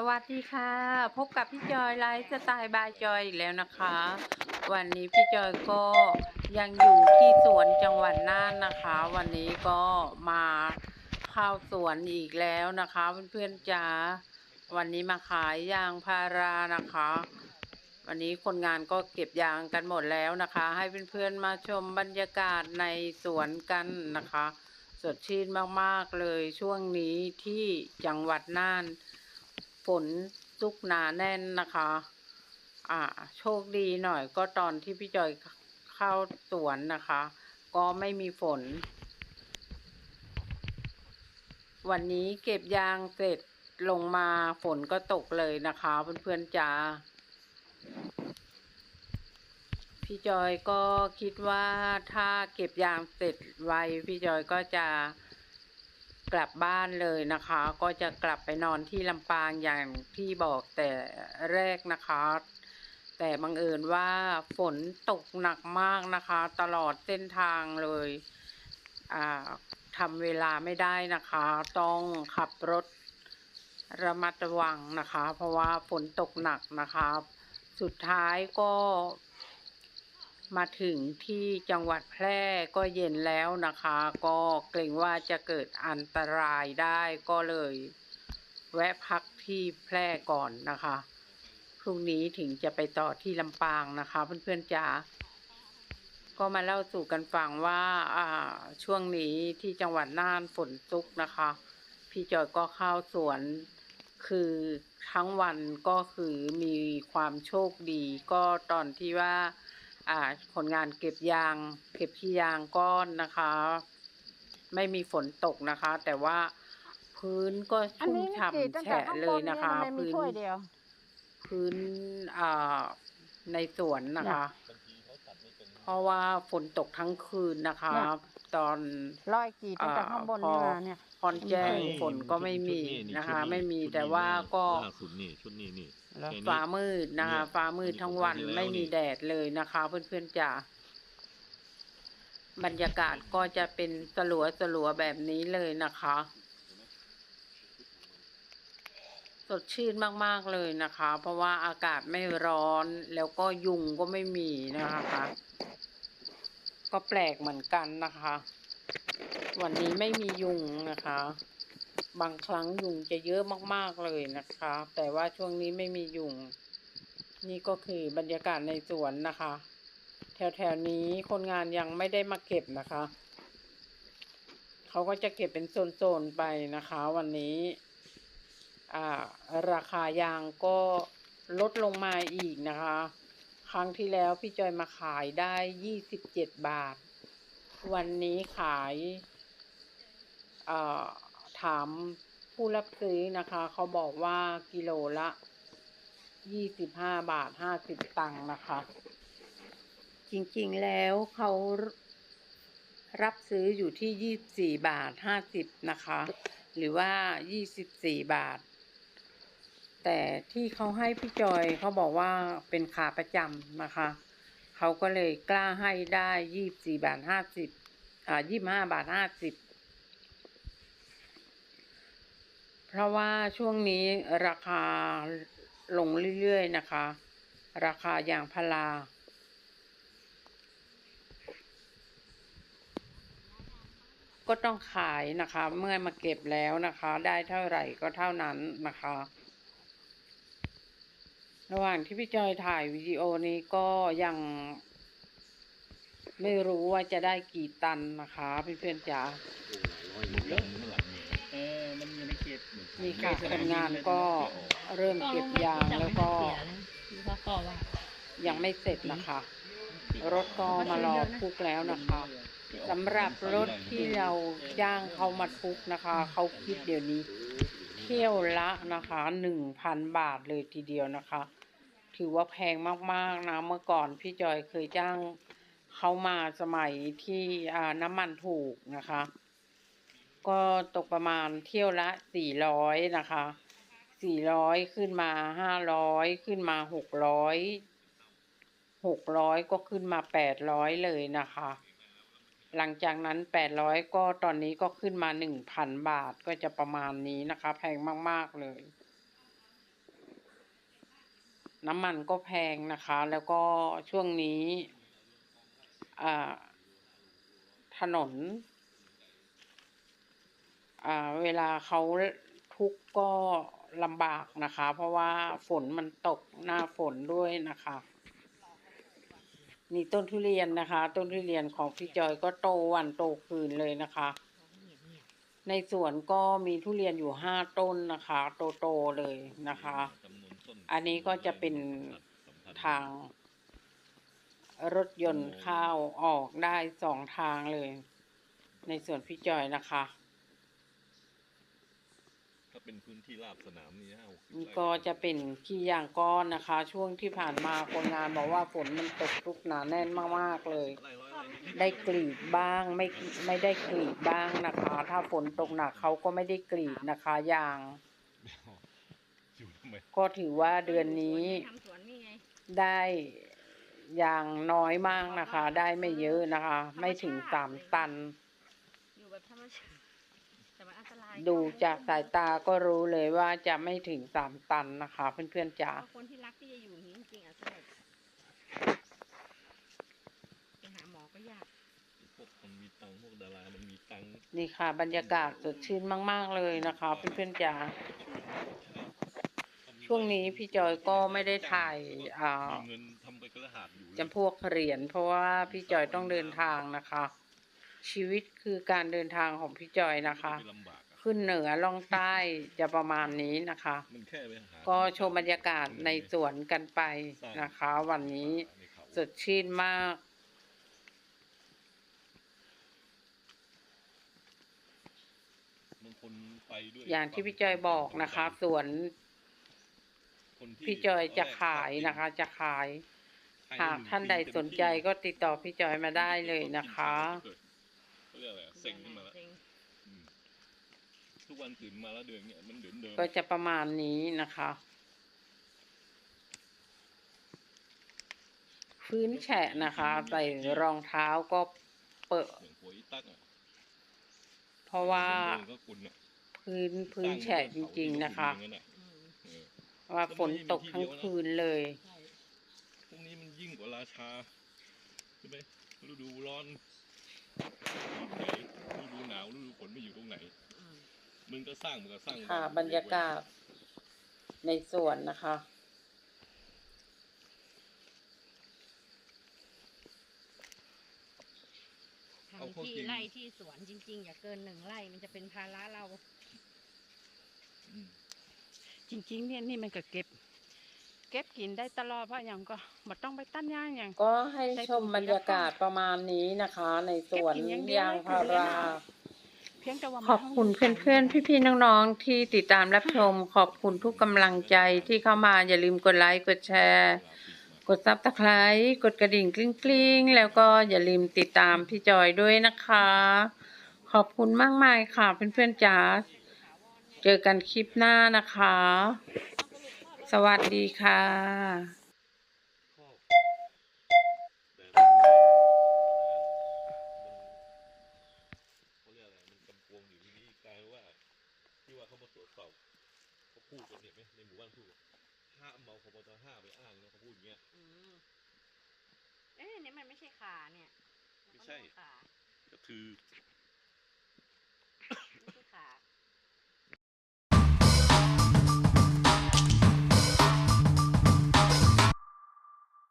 สวัสดีค่ะ พบกับพี่จอยไลฟ์สไตล์บายจอยอีกแล้วนะคะ วันนี้พี่จอยก็ยังอยู่ที่สวนจังหวัดน่านนะคะ วันนี้ก็มาเข้าสวนอีกแล้วนะคะเพื่อนๆจ๋าวันนี้มาขายยางพารานะคะ วันนี้คนงานก็เก็บยางกันหมดแล้วนะคะ ให้เพื่อนๆมาชมบรรยากาศในสวนกันนะคะ สดชื่นมากๆเลยช่วงนี้ที่จังหวัดน่าน ฝนซุกหนาแน่นนะคะ อ่า โชคดีหน่อยก็ตอนที่พี่จอยเข้าสวนนะคะ ก็ไม่มีฝน วันนี้เก็บยางเสร็จลงมาฝนก็ตกเลยนะคะเพื่อนๆจ๋าพี่จอยก็คิดว่าถ้าเก็บยางเสร็จไวพี่จอยก็จะ กลับบ้านเลยนะคะ ก็จะกลับไปนอนที่ลำปางอย่างที่บอกแต่แรกนะคะ แต่บังเอิญว่าฝนตกหนักมากนะคะ ตลอดเส้นทางเลยทำเวลาไม่ได้นะคะ ต้องขับรถระมัดระวังนะคะ เพราะว่าฝนตกหนักนะคะ สุดท้ายก็ มาถึงที่จังหวัดแพร่ก็เย็นแล้วนะคะ ก็เกรงว่าจะเกิดอันตรายได้ก็เลย แวะพักที่แพร่ก่อนนะคะ พรุ่งนี้ถึงจะไปต่อที่ลำปางนะคะ เพื่อนๆจ๋าก็มาเล่าสู่กันฟังว่าอ่า ช่วงนี้ที่จังหวัดน่านฝนตกนะคะ พี่จอยก็เข้าสวนคือทั้งวันก็คือมีความโชคดี ก็ตอนที่ว่า อ่าผลงานเก็บยาง เก็บขี้ยางก้อนนะคะ ไม่มีฝนตกนะคะ แต่ว่าพื้นก็อันชุ่มนี้นี่กรีดฉ่ำตั้งแต่แฉะข้างเลบยนนะเนี่ยคะทำไมมีพื้นถ้วยเดียวพื้นอ่าในสวนนะคะ เพราะว่าฝนตกทั้งคืนนะคะเนี่ยตอนร้อยกรีดตั้งแต่ข้างบนนี่มาเนี่ยพรแจ้งไม่ฝนก็ไม่มีนะคะ ไม่มีแต่ว่าก็ล่าสุดนี่ชุดนี้นี่ แล้วแค่นี้ฟ้ามืดนะคะเนี่ยฟ้ามืดทั้งวันนี่ไม่มีแดดเลยนะคะ เพื่อนๆจ๋าบรรยากาศก็จะเป็นสลัวสลัวๆแบบนี้เลยนะคะ สดชื่นมากๆเลยนะคะ เพราะว่าอากาศไม่ร้อนแล้วก็ยุงก็ไม่มีนะคะ ก็แปลกเหมือนกันนะคะ วันนี้ไม่มียุงนะคะ บางครั้งยุงจะเยอะมากๆเลยนะคะ แต่ว่าช่วงนี้ไม่มียุง นี่ก็คือบรรยากาศในสวนนะคะ แถวๆนี้คนงานยังไม่ได้มาเก็บนะคะ เขาก็จะเก็บเป็นโซนๆไปนะคะ วันนี้ราคายางก็ลดลงมาอีกนะคะ ครั้งที่แล้วพี่จอยมาขายได้ยี่สิบเจ็ดบาท วันนี้ขายอ่า ถามผู้รับซื้อนะคะ เขาบอกว่ากิโลละยี่สิบห้าบาทห้าสิบตังค์นะคะ จริงๆแล้วเขารับซื้ออยู่ที่ยี่สิบสี่บาทห้าสิบนะคะ หรือว่ายี่สิบสี่บาท แต่ที่เขาให้พี่จอยเขาบอกว่าเป็นขาประจำนะคะ เขาก็เลยกล้าให้ได้ยี่สิบสี่บาทห้าสิบอ่ายี่ห้าบาทห้าสิบ เพราะว่าช่วงนี้ราคาลงเรื่อยๆนะคะ ราคายางพาราก็ต้องขายนะคะ เมื่อมาเก็บแล้วนะคะ ได้เท่าไหร่ก็เท่านั้นนะคะ ระหว่างที่พี่จอยถ่ายวิดีโอนี้ก็ยัง ไม่รู้ว่าจะได้กี่ตันนะคะเพื่อนๆจ๋าเออมั นี่ค่ะคนงานก็เริ่มเก็บยางแล้วก็ยังไม่เสร็จนะคะ รถก็มารอพุกแล้วนะคะสำหรับรถที่เราจ้างเขามาทุกนะคะ เขาคิดเดี๋ยวนี้เที่ยวละนะคะหนึ่งพันบาทเลยทีเดียวนะคะ ถือว่าแพงมากๆนะเมื่อก่อนพี่จอยเคยจ้างเขามาสมัยที่น้ำมันถูกนะคะ ก็ตกประมาณเที่ยวละสี่ร้อยนะคะสี่ร้อยขึ้นมาห้าร้อยขึ้นมาหกร้อยหกร้อยก็ขึ้นมาแปดร้อยเลยนะคะ หลังจากนั้นแปดร้อยก็ตอนนี้ก็ขึ้นมาหนึ่งพันบาทก็จะประมาณนี้นะคะ แพงมาก ๆ เลย น้ำมันก็แพงนะคะ แล้วก็ช่วงนี้อ่าถนน เวลาเขาทุกข์ก็ลำบากนะคะ เพราะว่าฝนมันตกหน้าฝนด้วยนะคะนี่ต้นทุเรียนนะคะ ต้นทุเรียนของพี่จอยก็โตวันโตคืนเลยนะคะ ในสวนก็มีทุเรียนอยู่ห้าต้นนะคะ โตๆเลยนะคะ อันนี้ก็จะเป็นทาง รถยนต์เข้าวออกได้สองทางเลย ในส่วนพี่จอยนะคะ เป็นพื้นที่ราบสนามนี่นะโอ้โหนี่ก็จะเป็นขี้ยางก้อนนะคะ ช่วงที่ผ่านมาคนงานบอกว่าฝนมันตกทุกหนาแน่นมากๆเลย ไร่ร้อยไร่นี่ได้กรีดบ้างไม่ไม่ได้กรีดบ้างนะคะ ถ้าฝนตกหนักเขาก็ไม่ได้กรีดนะคะยางอยู่ทำไมก็ถือว่าเดือนนี้ทำสวนนี่ไงได้อย่างน้อยมากนะคะ ได้ไม่เยอะนะคะ ไม่ถึงสามตัน อยู่แบบธรรมชาติแต่มันอันตราย ดูจากสายตาก็รู้เลยว่าจะไม่ถึงสามตันนะคะ เพื่อนๆจ๋าเพราะคนที่รักที่จะอยู่อย่างนี้จริงๆอะสนุกไปหาหมอก็ยากพวกคนมีตังค์พวกดารา มันมีตังค์นี่ค่ะ บรรยากาศสดชื่นมาก ๆ เลยนะคะ เพื่อนๆจ๋าช่วงนี้พี่จอยก็ไม่ได้ถ่ายอ่ามีเงินทำไปกระหาดอยู่เลยจำพวกเหรียญเพราะว่าพี่จอยต้องเดินทางนะคะ ชีวิตคือการเดินทางของพี่จอยนะคะไม่ลำบากอะ ขึ้นเหนือล่องใต้จะประมาณนี้นะคะ มันแค่ไปหาก็ชมบรรยากาศในสวนกันไปนะคะ วันนี้สดชื่นมาก บางคนไปด้วยอย่างที่พี่จอยบอกนะคะสวนคนที่พี่จอยจะขายนะคะ จะขาย หากท่านใดสนใจก็ติดต่อพี่จอยมาได้เลยนะคะ เขาเรียกอะไรอะเซ็งขึ้นมาแล้วเซ็งอืม ทุกวันตื่นมาแล้วเดินเนี่ยมันเดินเดินก็จะประมาณนี้นะคะ พื้นแฉะนะคะ ใส่รองเท้าก็เปิดอย่างหัวอีตักอะเพราะว่าเดินก็กุนอะพื้นพื้นแฉะจริง ๆนะคะตั้งอยู่บนเขาอืมเออว่าฝนตกทั้งคืนเลยใช่พวกนี้มันยิ่งกว่าราชาใช่ไหมฤดูร้อนไหนฤดูหนาวฤดูฝนไม่อยู่ตรงไหนอื มมึงก็สร้างมึงก็สร้างค่ะบรรยากาศในสวนนะคะ ทำที่ไร่ที่สวนจริง ๆ อย่าเกินหนึ่งไร่มันจะเป็นภาระเรา อืมจริง ๆ เนี่ยนี่มันก็เก็บ เก็บกินได้ตลอดเพราะอย่างก็บ่ต้องไปตัดหญ้าอย่าง ก็ให้ชมบรรยากาศประมาณนี้นะคะ ในสวนยางพารา เพียงแต่ว่ามันขอบคุณเพื่อนๆ พี่ๆ น้องๆ ที่ติดตามรับชม ขอบคุณทุกกำลังใจที่เข้ามาอย่าลืมกดไลค์กดแชร์ กดซับสไคร b e กดกระดิ่งกลิ้งๆ แล้วก็อย่าลืมติดตามพี่จอยด้วยนะคะ ขอบคุณมากมายค่ะเพื่อนๆจ๋าเจอกันคลิปหน้านะคะ สวัสดีค่ะ ชอบแต่มันเขาเรียกอะไรมันกำกวงอยู่ที่นี่กลายว่า ที่ว่าเขามาตรวจสอบเขาพูดกันเนี่ยไหมในหมู่บ้านพูดห้ามเอาพบตห้าไปอ้างนะเขาพูดอย่างเงี้ย อืมเอ๊ะเนี่ยมันไม่ใช่ขาเนี่ยไม่ใช่ขาก็คือ